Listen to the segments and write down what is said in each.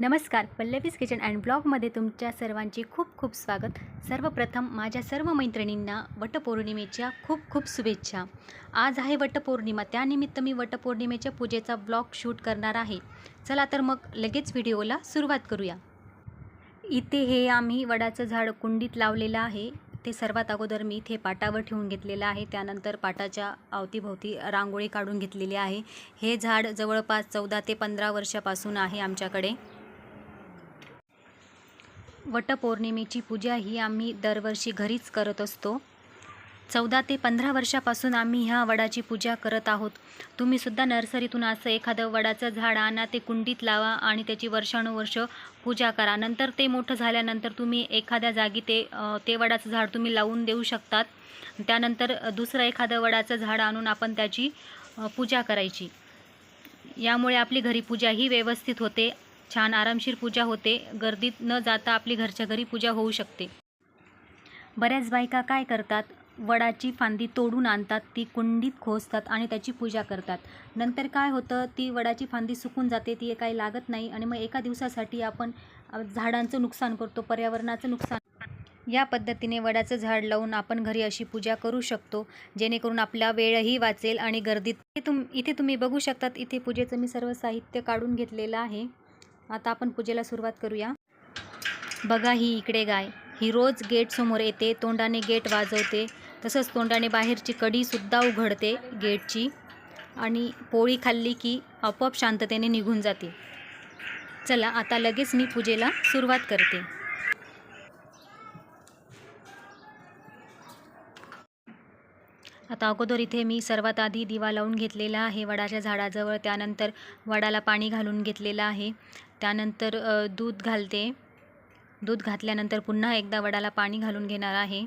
नमस्कार Pallavi's kitchen and ब्लॉगमध्ये तुमच्या सर्वांचे खूप खूप स्वागत. सर्वप्रथम माझ्या सर्व मैत्रिणींना वटपौर्णिमेच्या खूप खूप शुभेच्छा. आज आहे वटपौर्णिमा त्यानिमित्त मी वटपौर्णिमेच्या पूजेचा ब्लॉग शूट करणार आहे. चला तर मग लगेच व्हिडिओला सुरुवात करूया. इथे हे आम्ही वडाचं झाड कुंडीत लावलेलं आहे. ते सर्वात अगोदर मी इथे पाटावर ठेवून घेतलेलं आहे. त्यानंतर पाटाच्या अवतीभोवती रांगोळी काढून घेतलेली आहे. हे झाड जवळपास चौदा ते पंधरा वर्षापासून आहे आमच्याकडे. वटपौर्णिमेची पूजा ही आम्ही दरवर्षी घरीच करत असतो. चौदा ते पंधरा वर्षापासून आम्ही ह्या वडाची पूजा करत आहोत. तुम्हीसुद्धा नर्सरीतून असं एखादं वडाचं झाड आणा ते कुंडीत लावा आणि त्याची वर्षानुवर्ष पूजा करा. नंतर ते मोठं झाल्यानंतर तुम्ही एखाद्या जागी ते ते वडाचं झाड तुम्ही लावून देऊ शकतात. त्यानंतर दुसरं एखादं वडाचं झाड आणून आपण त्याची पूजा करायची. यामुळे आपली घरी पूजा ही व्यवस्थित होते. छान आरामशीर पूजा होते. गर्दीत न जाता आपली घरच्या घरी पूजा होऊ शकते. बऱ्याच बायका काय करतात? वडाची फांदी तोडून आणतात ती कुंडीत खोसतात आणि त्याची पूजा करतात. नंतर काय होतं? ती वडाची फांदी सुकून जाते ती काही लागत नाही आणि मग एका दिवसासाठी आपण झाडांचं नुकसान करतो पर्यावरणाचं नुकसान. या पद्धतीने वडाचं झाड लावून आपण घरी अशी पूजा करू शकतो. जेणेकरून आपला वेळही वाचेल आणि गर्दीत तुम इथे तुम्ही बघू शकतात इथे पूजेचं मी सर्व साहित्य काढून घेतलेलं आहे. आता आपण पूजेला सुरुवात करूया. बघा ही इकडे गाय. ही रोज गेटसमोर येते तोंडाने गेट वाजवते. तसंच तोंडाने बाहेरची कडीसुद्धा उघडते गेटची. आणि पोळी खाल्ली की आपोआप शांततेने निघून जाते. चला आता लगेच मी पूजेला सुरुवात करते. आता अगोदर इथे मी सर्वात आधी दिवा लावून घेतलेला आहे. वडाच्या झाडाजवळ त्यानंतर वडाला पाणी घालून घेतलेलं आहे. त्यानंतर दूध घालते. दूध घातल्यानंतर पुन्हा एकदा वडाला पाणी घालून घेणार आहे.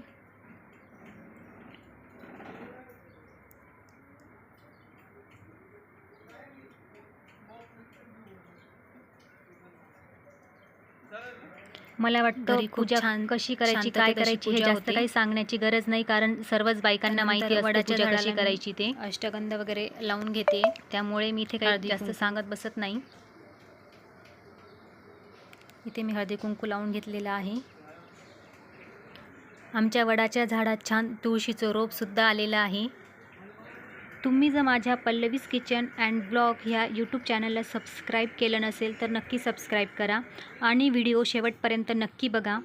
मला वाटतं पूजा कशी करायची काय करायची हे जास्त. काही सांगण्याची गरज नाही कारण सर्वच बायकांना माहिती वडाच्या कशी करायची ते. अष्टगंध वगैरे लावून घेते. त्यामुळे मी इथे काही हळदी जास्त. सांगत बसत नाही. इथे मी हळदी कुंकू लावून घेतलेलं आहे. आमच्या वडाच्या झाडात छान तुळशीचं रोपसुद्धा आलेलं आहे. तुम्ही जर माझ्या पल्लवीज किचन अँड ब्लॉग ह्या यूट्यूब चॅनलला सबस्क्राईब केलं नसेल तर नक्की सबस्क्राईब करा आणि व्हिडिओ शेवटपर्यंत नक्की बघा.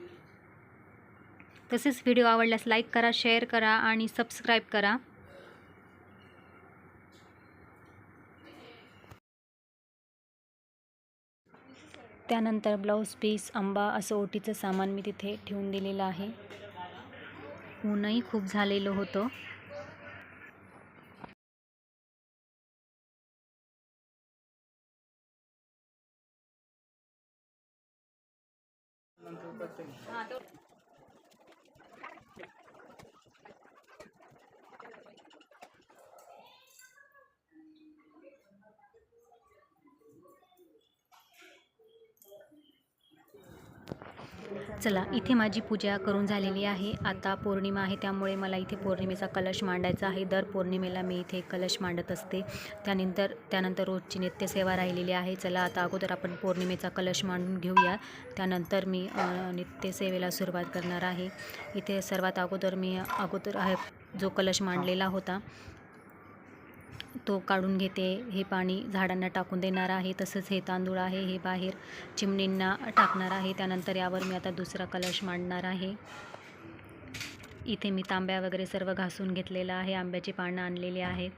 तसेच व्हिडिओ आवडल्यास लाईक करा शेअर करा आणि सबस्क्राईब करा. त्यानंतर ब्लाऊज पीस आंबा असं ओटीचं सामान मी तिथे ठेवून दिलेलं आहे. ऊनही खूप झालेलं होतं. 啊，都 चला इथे माझी पूजा करून झालेली आहे. आता पौर्णिमा आहे त्यामुळे मला इथे पौर्णिमेचा कलश मांडायचा आहे. दर पौर्णिमेला मी इथे कलश मांडत असते. त्यानंतर त्यानंतर रोजची नित्यसेवा राहिलेली आहे. चला आता अगोदर आपण पौर्णिमेचा कलश मांडून घेऊया. त्यानंतर मी नित्यसेवेला सुरुवात करणार आहे. इथे सर्वात अगोदर मी अगोदर आहे जो कलश मांडलेला होता तो काढून घेते. हे पाणी झाडांना टाकून देणार आहे. तसंच हे तांदूळ आहे. हे बाहेर चिमणींना टाकणार आहे. त्यानंतर यावर मी आता दुसरा कलश मांडणार आहे. इथे मी तांब्या वगैरे सर्व घासून घेतलेलं आहे. आंब्याची पानं आणलेली आहेत.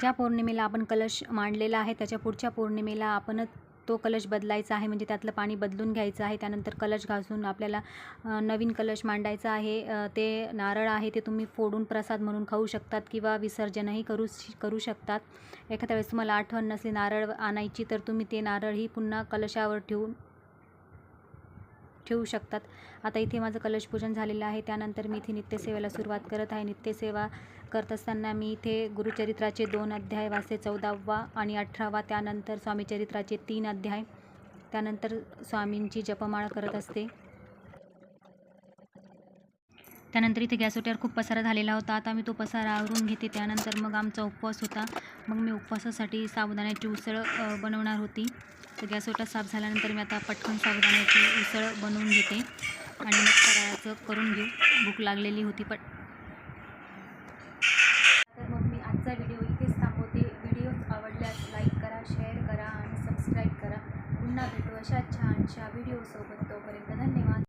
ज्या पौर्णिमेला आपण कलश मांडलेला आहे त्याच्या पुढच्या पौर्णिमेला आपणच तो कलश बदलायचा आहे म्हणजे त्यातलं पाणी बदलून घ्यायचं आहे. त्यानंतर कलश घासून आपल्याला नवीन कलश मांडायचा आहे. ते नारळ आहे ते तुम्ही फोडून प्रसाद म्हणून खाऊ शकतात किंवा विसर्जनही करू करू शकतात. एखाद्या वेळेस तुम्हाला आठवण नसली नारळ आणायची तर तुम्ही ते नारळही पुन्हा कलशावर ठेवून ठेवू शकतात. आता इथे माझं कलश पूजन झालेलं आहे. त्यानंतर मी इथे नित्यसेवेला सुरुवात करत आहे. नित्यसेवा करत असताना मी इथे गुरुचरित्राचे दोन अध्याय वाचते चौदावा आणि अठरावा त्यानंतर स्वामीचरित्राचे तीन अध्याय त्यानंतर स्वामींची जपमाळ करत असते. त्यानंतर इथे गॅस ओट्यावर खूप पसारा झालेला होता. आता मी तो पसारा आवरून घेते. त्यानंतर मग आमचा उपवास होता. मग मी उपवासासाठी साबुदाण्याची उसळ बनवणार होती. तर गॅसवटा साफ झाल्यानंतर मी आता पटकन साबुदाण्याची उसळ बनवून घेते. आणि मग फराळाचं करून घेऊ. भूक लागलेली होती पट व्हिडिओसोबत तोपर्यंत धन्यवाद.